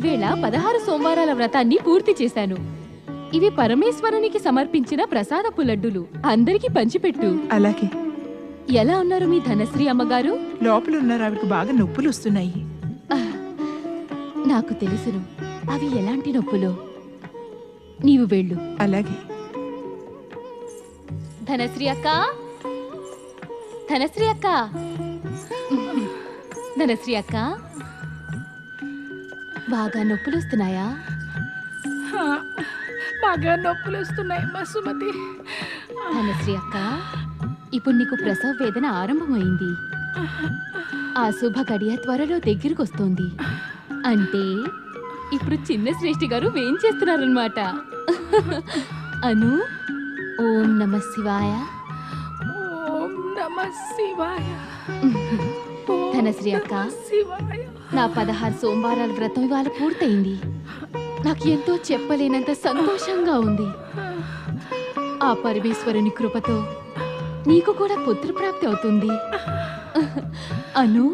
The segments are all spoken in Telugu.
ఈవేళ పదహారు సోమవారాల వ్రతాన్ని పూర్తి చేశాను. ఇవి పరమేశ్వరునికి సమర్పించిన ప్రసాదపు లడ్డులు. అందరికీ పంచిపెట్టు. అలాగే. ఎలా ఉన్నారు మీ ధనశ్రీ అమ్మగారు? లోపల ఉన్నారు ఆవిడకి బాగా నొప్పులు వస్తున్నాయి నాకు తెలుసును. అవి ఎలాంటి నొప్పులో? నీవు వెళ్ళు. అలాగే. ధనశ్రీ అక్క? ధనశ్రీ అక్క? ధనశ్రీ అక్క? బాగా నొప్పులు వస్తున్నాయా బాగా నొప్పులు వస్తున్నాయి మా సుమతి. ధనశ్రీ అక్క ఇప్పుడు నీకు ప్రసవ వేదన ఆరంభమైంది. ఆ శుభ గడియ త్వరలో దగ్గరికి వస్తోంది అంటే ఇప్పుడు చిన్న శ్రేష్ఠి గారు వేం చేస్తున్నారనమాట అను ఓం నమ శివాయ. ఓం నమ శివాయ. ధనశ్రీ అక్క శివాయ. నా పదహారు సోమవారాల వ్రతం ఇవాళ పూర్తయింది. నాకు ఎంతో చెప్పలేనంత సంతోషంగా ఉంది. ఆ పరమేశ్వరుని కృపతో నీకు కూడా పుత్రప్రాప్తి అవుతుంది. అను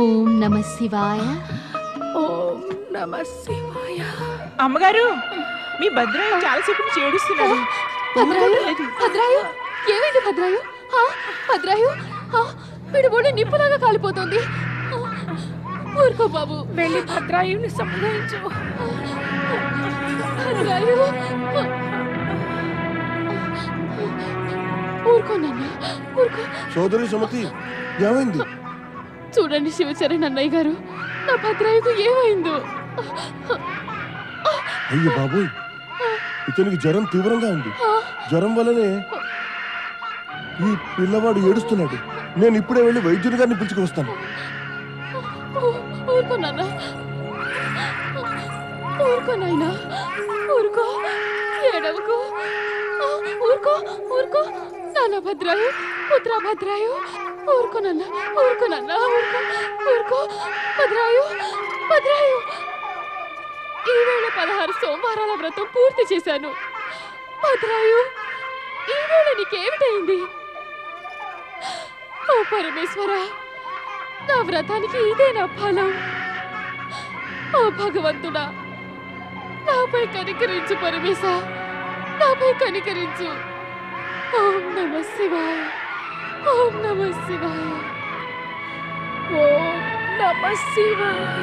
ఓం నమ శివాయ. ఓం నమ శివాయ. అమ్మగారు మీ భద్రాయం చాలాసేపు నుంచి ఏడుస్తున్నాడు భద్రాయు లేదు. భద్రాయు ఏమైంది భద్రాయు? భద్రాయు వీడి నిప్పులాగా కాలిపోతుంది. ఊరుకో బాబు. వెళ్ళి భద్రాయుని ఊరుకో నాన్న ఊరుకో. సోదరి సుమతి ఏమైంది? చూడండి శివచరణ్ అన్నయ్య గారు నా భద్రాయుకు ఏమైందో. అయ్యో బాబోయ్ ఇతనికి జ్వరం తీవ్రంగా ఉంది. జ్వరం వల్లనే ఈ పిల్లవాడు ఏడుస్తున్నాడు. నేను ఇప్పుడే వెళ్ళి వైద్యుని గారిని పిలుచుకు వస్తాను. ఊరుకో నాయనా. ఊరుకో. ఏడవకు. ఊరుకో ఊరుకో. నాన్న భద్రాయు పుత్ర భద్రాయు ఊరుకో నాన్న. ఊరుకో నాన్న. ఊరుకో ఊరుకో. భద్రాయు భద్రాయు. ఈవేళ పదహారు సోమవారాల వ్రతం పూర్తి చేశాను. భద్రాయు ఈవేళ నీకేమిటైంది ఓ పరమేశ్వర నా వ్రతానికి ఇదే నా ఫలం. ఓ భగవంతుడా నాపై కనికరించు పరమేశ. నాపై కనికరించు. ఓం నమ శివాయ. ఓం నమ శివాయ. ఓం నమ శివాయ.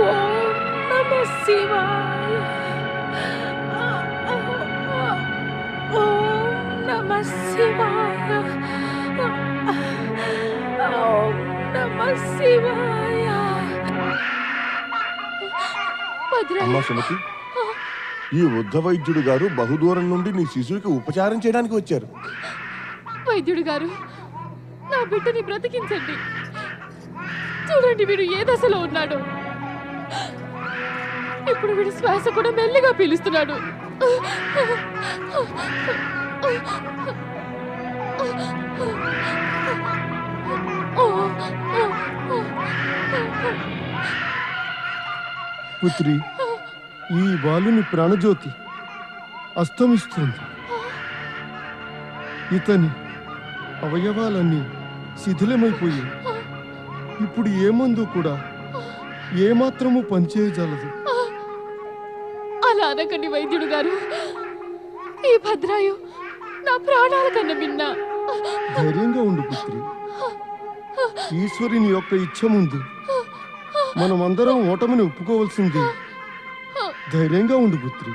ఓం నమ శివాయ. ఓం నమ శివాయ. ఓం నమ శివాయ. అమ్మా సుమతి ఈ వృద్ధ వైద్యుడు గారు బహుదూరం నుండి నీ శిశువుకి ఉపచారం చేయడానికి వచ్చారు. వైద్యుడు గారు నా బిడ్డని బ్రతికించండి. చూడండి వీడు ఏ దశలో ఉన్నాడు. ఇప్పుడు వీడు శ్వాస కూడా మెల్లిగా పీలుస్తున్నాడు. పుత్రి ఈ బాలుని ప్రాణజ్యోతి అస్తమిస్తుంది. ఇతని అవయవాలన్నీ శిథిలమైపోయి ఇప్పుడు ఏ మందు కూడా ఏమాత్రము పనిచేయజాలదు. అలా అనకండి వైద్యుడు గారు. ఈ భద్రాయు నా ప్రాణాల కన్నా విన్నా ధైర్యంగా ఉండు పుత్రి. ఈశ్వరుని యొక్క ఇచ్ఛ ముందు మనమందరం ఓటమిని ఒప్పుకోవాల్సింది. ధైర్యంగా ఉండు పుత్రి.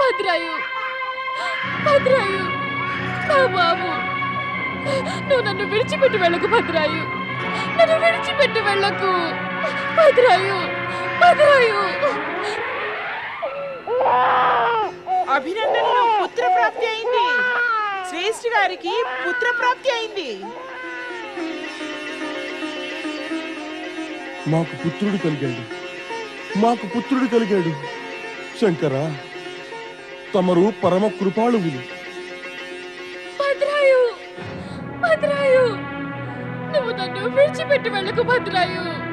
భద్రాయు భద్రాయు నా బాబు. నువ్వు నన్ను విడిచిపెట్టి వెళ్ళకు భద్రాయు నన్ను విడిచిపెట్టి వెళ్ళకు. భద్రాయు భద్రాయు అభినందనలు పుత్రప్రాప్తి అయింది. శ్రేష్ఠి గారికి పుత్రప్రాప్తి అయింది. మాకు పుత్రుడు కలిగాడు. మాకు పుత్రుడు కలిగాడు. శంకర తమరు పరమ కృపాళువులు. భద్రాయు భద్రాయు నువ్వు నన్ను విడిచిపెట్టి వెళ్ళకు భద్రాయు.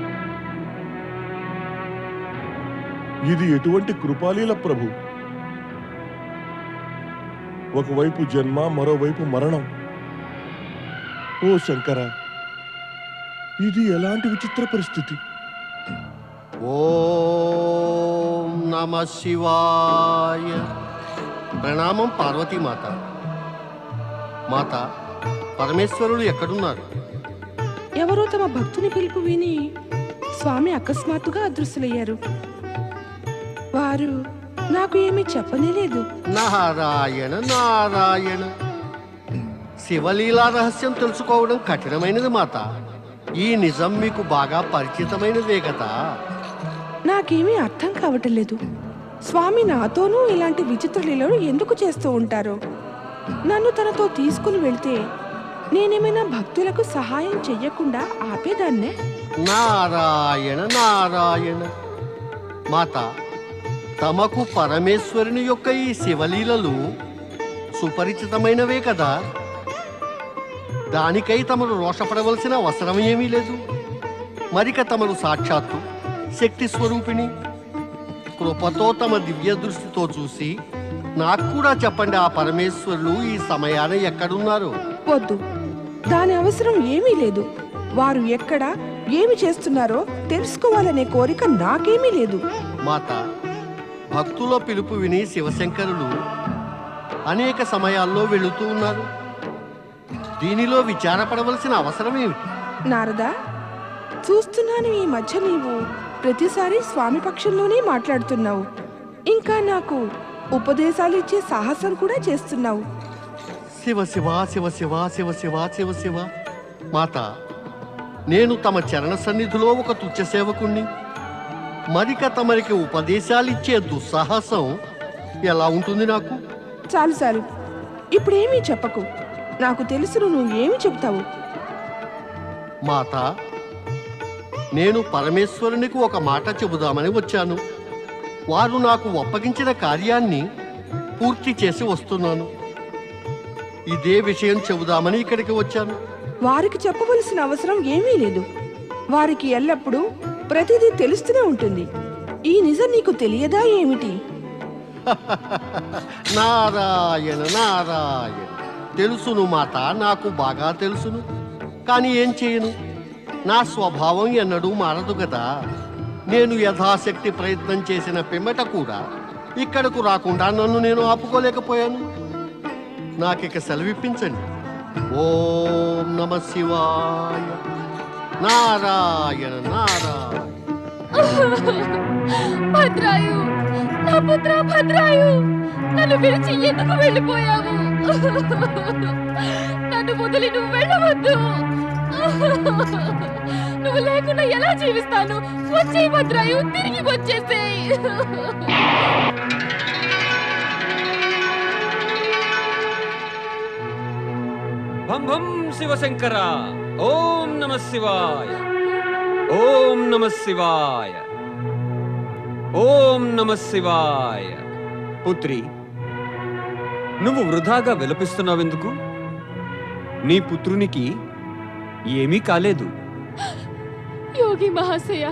ఇది ఎటువంటి కృపాలీల ప్రభు? ఒకవైపు జన్మ మరోవైపు మరణం. ఓ శంకర ఇది ఎలాంటి విచిత్ర పరిస్థితి? ఓం నమ శివాయ. ప్రణామం పార్వతీమాత మాత. పరమేశ్వరుడు ఎక్కడున్నారు? ఎవరో తమ భక్తుని పిలుపు విని స్వామి అకస్మాత్తుగా అదృశ్యులయ్యారు. వారు నాకు ఏమీ చెప్పనే లేదు నారాయణ నారాయణ. శివలీలా రహస్యం తెలుసుకోవడం కఠినమైనది మాత. ఈ నిజం మీకు బాగా పరిచితమైనదే కదా? నాకేమీ అర్థం కావటం లేదు స్వామి నాతోనూ ఇలాంటి విచిత్ర లీలలు ఎందుకు చేస్తూ ఉంటారో? నన్ను తనతో తీసుకుని వెళ్తే నేనేమైనా భక్తులకు సహాయం చెయ్యకుండా ఆపేదాన్నే? నారాయణ నారాయణ. మాత తమకు పరమేశ్వరుని యొక్క ఈ శివలీలలు సుపరిచితమైనవే కదా? దానికై తమరు రోషపడవలసిన అవసరం ఏమీ లేదు. మరిక తమరు సాక్షాత్తు శక్తి స్వరూపిణి. కృపతో తమ దివ్య దృష్టితో చూసి నాకు కూడా చెప్పండి ఆ పరమేశ్వరులు ఈ సమయాన ఎక్కడున్నారు. వద్దు. దాని అవసరం ఏమీ లేదు. వారు ఎక్కడ ఏమి చేస్తున్నారో తెలుసుకోవాలనే కోరిక నాకేమీ లేదు. మాత భక్తుల పిలుపు విని శివశంకరులు అనేక సమయాల్లో వెళుతూ ఉన్నారు. దీనిలో విచారపడవలసిన అవసరం ఏమిటి? నారదా చూస్తున్నాను ఈ మధ్య నీవు ప్రతిసారి స్వామి పక్షంలోనే మాట్లాడుతున్నావు. ఇంకా నాకు ఉపదేశాలు ఇచ్చే సాహసం కూడా చేస్తున్నావు. శివ శివ శివ శివ శివ శివ శివ శివ. మాత నేను తమ చరణ సన్నిధిలో ఒక తుచ్చ సేవకుణ్ణి. మరిక తమరికి ఉపదేశాలిచ్చే దుస్సాహసం ఎలా ఉంటుంది నాకు? చాలు చాలు. ఇప్పుడేమీ చెప్పకు. నాకు తెలుసును నువ్వు ఏమి చెప్తావు మాత నేను పరమేశ్వరునికి ఒక మాట చెబుదామని వచ్చాను. వారు నాకు అప్పగించిన కార్యాన్ని పూర్తి చేసి వస్తున్నాను. ఇదే విషయం చెబుదామని ఇక్కడికి వచ్చాను. వారికి చెప్పవలసిన అవసరం ఏమీ లేదు. వారికి ఎల్లప్పుడూ ప్రతిదీ తెలుస్తూనే ఉంటుంది. ఈ నిజం నీకు తెలియదా ఏమిటి? నారాయణ నారాయణ. తెలుసును మాత నాకు బాగా తెలుసును. కానీ ఏం చేయను? నా స్వభావం ఎన్నడూ మారదు కదా నేను యథాశక్తి ప్రయత్నం చేసిన పిమ్మట కూడా ఇక్కడకు రాకుండా నన్ను నేను ఆపుకోలేకపోయాను. నాకిక సెలవిప్పించండి. ఓం నమ శివాయ. నారాయణ నారాయణ. భద్రాయు నా పుత్ర భద్రాయు. నన్ను విడిచి ఎందుకు వెళ్ళిపోయావు? నన్ను వదిలి నువ్వు వెళ్ళవద్దు. నువ్వు లేకుండా ఎలా జీవిస్తాను? వచ్చే భద్రాయు తిరిగి వచ్చేసేయ్. భం భం శివశంకర ఓం నమ శివాయ ఓం నమ శివాయ ఓం నమ శివాయ. పుత్రి నువ్వు వృధాగా విలపిస్తున్నావెందుకు? నీ పుత్రునికి ఏమీ కాలేదు. యోగి మహాశయ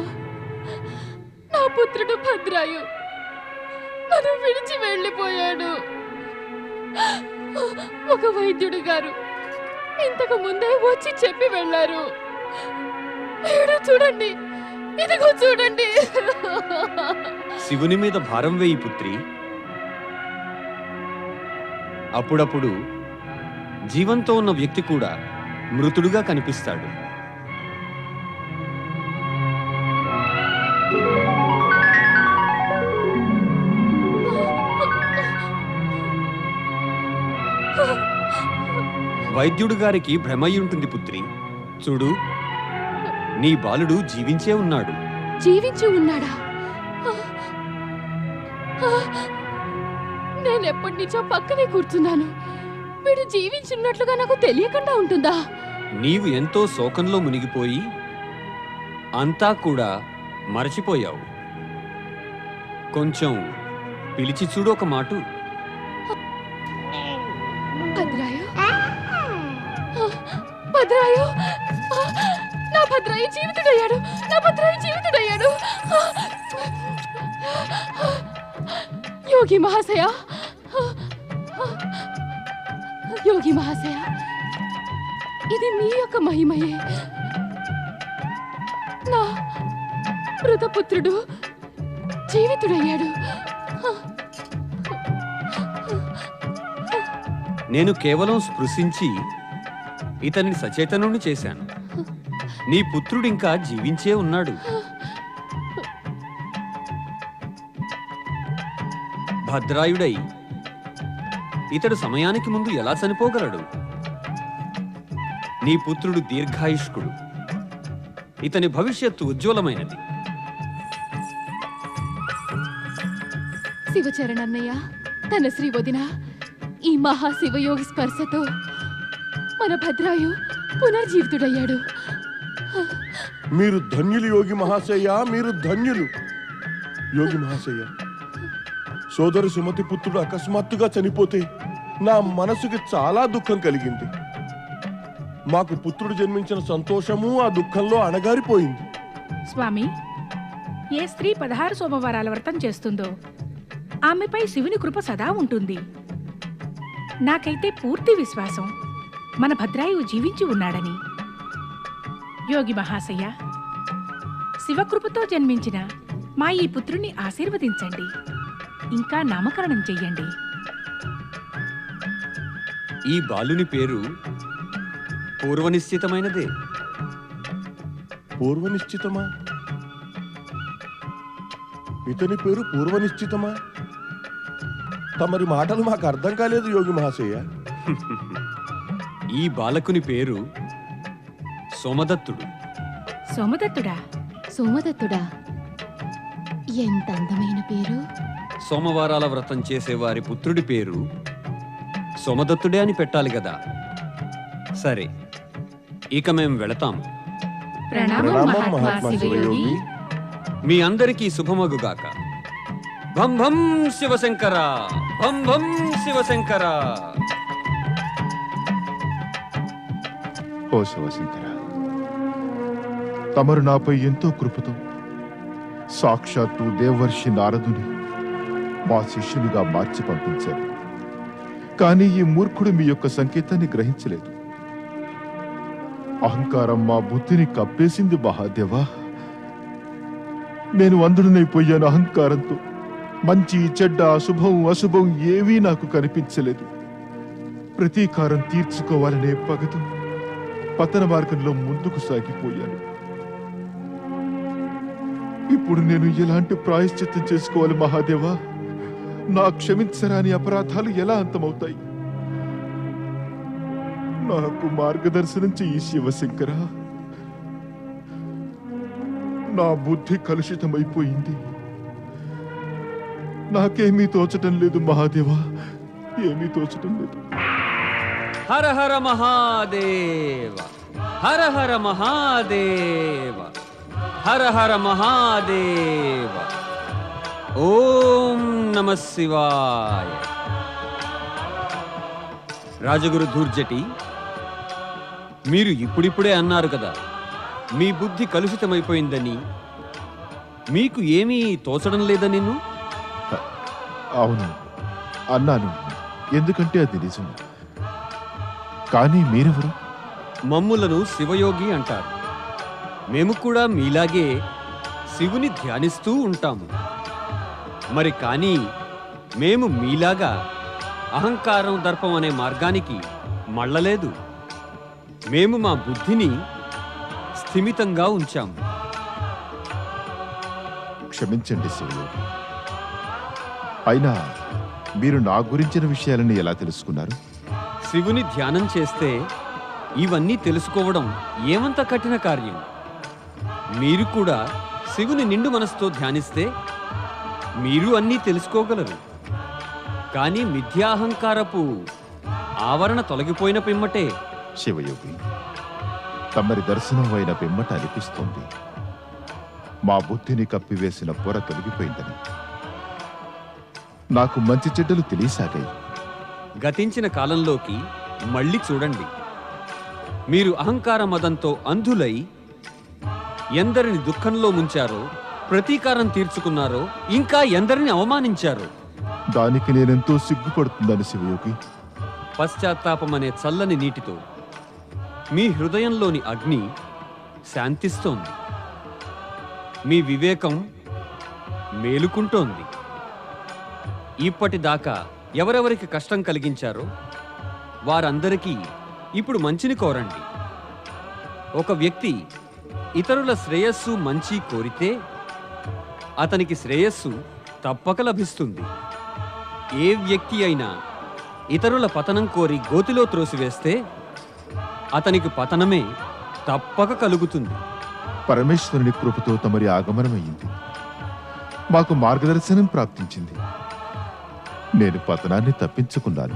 నా పుత్రుడు భద్రాయు నన్ను విడిచి వెళ్ళిపోయాడు. ఒక వైద్యుడు గారు ఇంతకు ముందే వచ్చి చెప్పి వెళ్ళారు. చూడండి ఇదిగో చూడండి. శివుని మీద భారం వేయి పుత్రి. అప్పుడప్పుడు జీవంతో ఉన్న వ్యక్తి కూడా మృతుడుగా కనిపిస్తాడు. వైద్యుడు గారికి భ్రమయి ఉంటుంది పుత్రి. చూడు నీ బాలుడు జీవించే ఉన్నాడు. జీవించి ఉన్నాడా? నుంచో పక్కనే కూర్చున్నాను. వీడు జీవించున్నట్లుగా నాకు తెలియకుండా ఉంటుందా? నీవు ఎంతో శోకంలో మునిగిపోయి అంతా కూడా మరచిపోయావు. కొంచెం పిలిచి చూడు ఒక మాట. భద్రాయు? భద్రాయు? నా భద్రాయు జీవితుడయ్యాడు. నా భద్రాయు జీవితుడయ్యాడు. యోగి మహాశయ యోగి మహాశయ ఇది మీ యొక్క మహిమయే. నా మృతపుత్రుడు జీవితుడయ్యాడు. నేను కేవలం స్పృశించి ఇతనిని సచేతనుని చేశాను. నీ పుత్రుడింకా జీవించే ఉన్నాడు. భద్రాయుడై ఇతడు సమయానికి ముందు ఎలా చనిపోగలడు? నీ పుత్రుడు దీర్ఘాయుష్కుడు. ఇతని భవిష్యత్తు ఉజ్వలమైనది. శివచరణన్నయ్య తన శ్రీ వదిన ఈ మహాశివయోగి స్పర్శతో మన భద్రాయు పునర్జీవితుడయ్యాడు. మీరు ధన్యులు యోగి మహాశయ మీరు ధన్యులు. యోగి మహాశయ సోదరు సుమతి పుత్రుడు అకస్మాత్తుగా చనిపోతే నా మనసుకి చాలా దుఃఖం కలిగింది. మాకు పుత్రుడు జన్మించిన సంతోషము ఆ దుఃఖంలో అణగారిపోయింది. స్వామి ఏ స్త్రీ పదహారు సోమవారాల వ్రతం చేస్తుందో ఆమెపై శివుని కృప సదా ఉంటుంది. నాకైతే పూర్తి విశ్వాసం మన భద్రాయువు జీవించి ఉన్నాడని. యోగి మహాశయ శివకృపతో జన్మించిన మా ఈ పుత్రుని ఆశీర్వదించండి. ఇంకా నామకరణం చెయ్యండి. ఈ బాలుని పేరు పూర్వనిశ్చితమైనదే. పూర్వ నిశ్చితమా ఇతని పేరు పూర్వ నిశ్చితమా తమరి మాటలు మాకు అర్థం కాలేదు యోగి మహాశయ. ఈ బాలకుని పేరు సోమదత్తుడు. సోమదత్తుడా? సోమదత్తుడా? ఎంత అందమైన పేరు. సోమవారాల వ్రతం చేసేవారి పుత్రుడి పేరు సోమదత్తుడే అని పెట్టాలి కదా. సరే ఇక మేం వెళతాము. ప్రణామం మహాత్మా శివయోగి. మీ అందరికీ శుభమగుగాక భం భం శివశంకర భం భం శివశంకర. ఓ శివశంకర తమరు నాపై ఎంతో కృపతో సాక్షాత్తు దేవర్షి నారదుని మా శిష్యునిగా మార్చి పంపించారు. కానీ ఈ మూర్ఖుడు మీ యొక్క సంకేతాన్ని గ్రహించలేదు. అహంకారం మా బుద్ధిని కప్పేసింది మహాదేవా. నేను అందుడనైపోయాను అహంకారంతో. మంచి చెడ్డ అశుభం అశుభం ఏవీ నాకు కనిపించలేదు. ప్రతీకారం తీర్చుకోవాలనే పగతో పతన మార్గంలో ముందుకు సాగిపోయాను. ఇప్పుడు నేను ఎలాంటి ప్రాయశ్చిత్తం చేసుకోవాలి మహాదేవా? నా క్షమించరాని అపరాధాలు ఎలా అంతమవుతాయి? నాకు మార్గదర్శనం చెయ్యి శివశంకర. నా బుద్ధి కలుషితమైపోయింది. నాకేమీ తోచటం లేదు మహాదేవా. ఏమీ తోచటం లేదు. హర హర మహాదేవ. హర హర మహాదేవ. హర హర మహాదేవ. ఓం నమ శివాయ. రాజగురు ధూర్జటి మీరు ఇప్పుడిప్పుడే అన్నారు కదా మీ బుద్ధి కలుషితమైపోయిందని మీకు ఏమీ తోచడం లేదని అవును అన్నాను. ఎందుకంటే అది నిజం. కానీ మీరెవరు? మమ్ములను శివయోగి అంటారు. మేము కూడా మీలాగే శివుని ధ్యానిస్తూ ఉంటాము. మరి కానీ మేము మీలాగా అహంకారం దర్పం అనే మార్గానికి మళ్ళలేదు. మేము మా బుద్ధిని స్థిమితంగా ఉంచాము. క్షమించండి శివయోగి అయినా మీరు నా గురించిన విషయాలను ఎలా తెలుసుకున్నారు? శివుని ధ్యానం చేస్తే ఇవన్నీ తెలుసుకోవడం ఏమంత కఠిన కార్యం? మీరు కూడా శివుని నిండు మనసుతో ధ్యానిస్తే మీరు అన్నీ తెలుసుకోగలరు. కానీ మిథ్యాహంకారపు ఆవరణ తొలగిపోయిన పిమ్మటే. శివయోగి తమరి దర్శనం అయిన పిమ్మట అనిపిస్తుంది. మా బుద్ధిని కప్పివేసిన పొర తొలగిపోయిందని. నాకు మంచి చెడ్డలు తెలియసాగాయి. గతించిన కాలంలోకి మళ్ళీ చూడండి. మీరు అహంకార మదంతో అంధులై ఎందరిని దుఃఖంలో ముంచారో ప్రతీకారం తీర్చుకున్నారో ఇంకా ఎందరిని అవమానించారో? దానికి నేనెంతో సిగ్గుపడుతుందని శివయోగి. పశ్చాత్తాపం అనే చల్లని నీటితో మీ హృదయంలోని అగ్ని శాంతిస్తోంది. మీ వివేకం మేలుకుంటోంది. ఇప్పటిదాకా ఎవరెవరికి కష్టం కలిగించారో వారందరికీ ఇప్పుడు మంచిని కోరండి. ఒక వ్యక్తి ఇతరుల శ్రేయస్సు మంచి కోరితే అతనికి శ్రేయస్సు తప్పక లభిస్తుంది. ఏ వ్యక్తి అయినా ఇతరుల పతనం కోరి గోతిలో త్రోసివేస్తే అతనికి పతనమే తప్పక కలుగుతుంది. పరమేశ్వరుని కృపతో తమరి ఆగమనమయ్యింది మాకు మార్గదర్శనం ప్రాప్తించింది. నేను పతనాన్ని తప్పించుకున్నాను.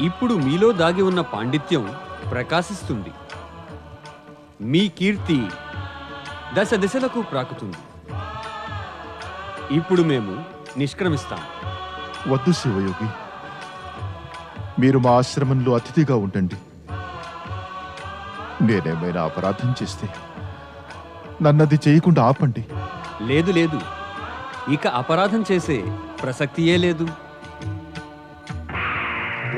ఇప్పుడు మీలో దాగి ఉన్న పాండిత్యం ప్రకాశిస్తుంది. మీ కీర్తి దశ దిశలకు ప్రాకుతుంది. ఇప్పుడు మేము నిష్క్రమిస్తాం. వద్దు శివయోగి. మీరు మా ఆశ్రమంలో అతిథిగా ఉండండి. నేనేమైనా అపరాధం చేస్తే నన్నది చేయకుండా ఆపండి. లేదు లేదు. ఇక అపరాధం చేసే ప్రసక్తియే లేదు.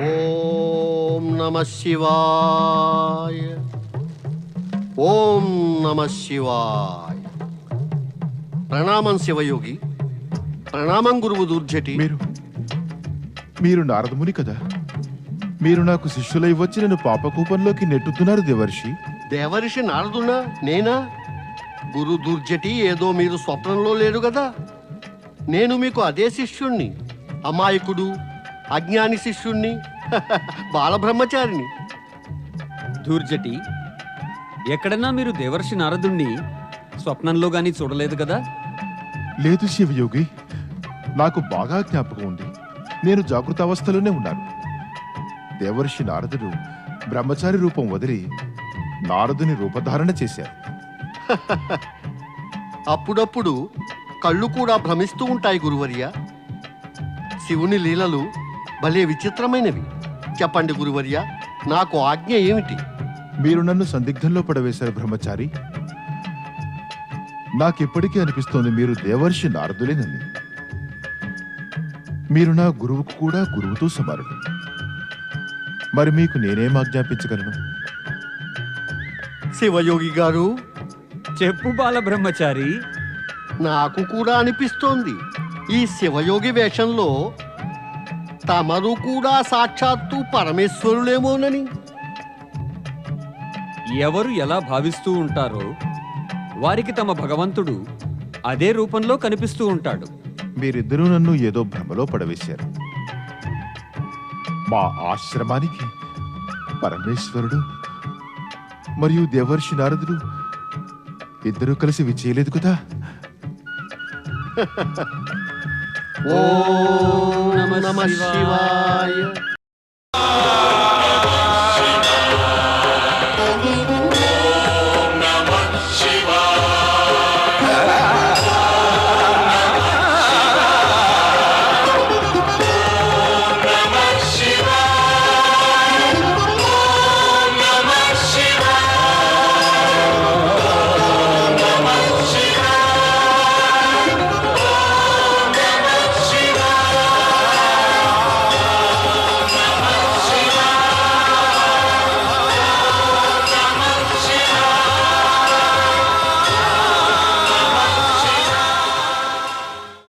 ఓం నమ శివాయ. ఓం నమ శివాయ. ప్రణామం శివయోగి. ప్రణామం గురువు దూర్జటి. మీరు మీరు నారదముని కదా? మీరు నాకు శిష్యులై వచ్చి నన్ను పాపకూపంలోకి నెట్టుతున్నారు దేవర్షి. దేవరిషి నారదునా నేనా? గురు దుర్జటి ఏదో మీరు స్వప్నంలో లేరు కదా? నేను మీకు అదే శిష్యుణ్ణి అమాయకుడు అజ్ఞాని శిష్యుణ్ణి బాలబ్రహ్మచారిని ధూర్జటి ఎక్కడన్నా మీరు దేవర్షి నారదుణ్ణి స్వప్నంలో గాని చూడలేదు కదా? లేదు శివయోగి. నాకు బాగా జ్ఞాపకం ఉంది. నేను జాగృత అవస్థలోనే ఉన్నాను. దేవర్షి నారదుడు బ్రహ్మచారి రూపం వదిలి నారదుని రూపధారణ చేశారు. అప్పుడప్పుడు కళ్ళు కూడా భ్రమిస్తూ ఉంటాయి గురువర్య. శివుని లీలలు భలే విచిత్రమైనవి. చెప్పండి గురువర్య నాకు ఆజ్ఞ ఏమిటి? మీరు నన్ను సందిగ్ధంలో పడవేశారు బ్రహ్మచారి. నాకెప్పటికీ అనిపిస్తోంది మీరు దేవర్షి నారదులేనని. మీరు నా గురువుకు కూడా గురువుతో సమానుడు మరి మీకు నేనేం ఆజ్ఞాపించగలను? శివయోగి గారు చెప్పు బాల బ్రహ్మచారి నాకు కూడా అనిపిస్తోంది. ఈ శివయోగి వేషంలో తమరు కూడా సాక్షాత్తు పరమేశ్వరులేమోనని. ఎవరు ఎలా భావిస్తూ ఉంటారో వారికి తమ భగవంతుడు అదే రూపంలో కనిపిస్తూ ఉంటాడు. మీరిద్దరూ నన్ను ఏదో భ్రమలో పడవేశారు. మా ఆశ్రమానికి పరమేశ్వరుడు మరియు దేవర్షి నారదుడు ఇద్దరూ కలిసి విచ్చేయలేదు కదా? ఓ నమ శివాయ.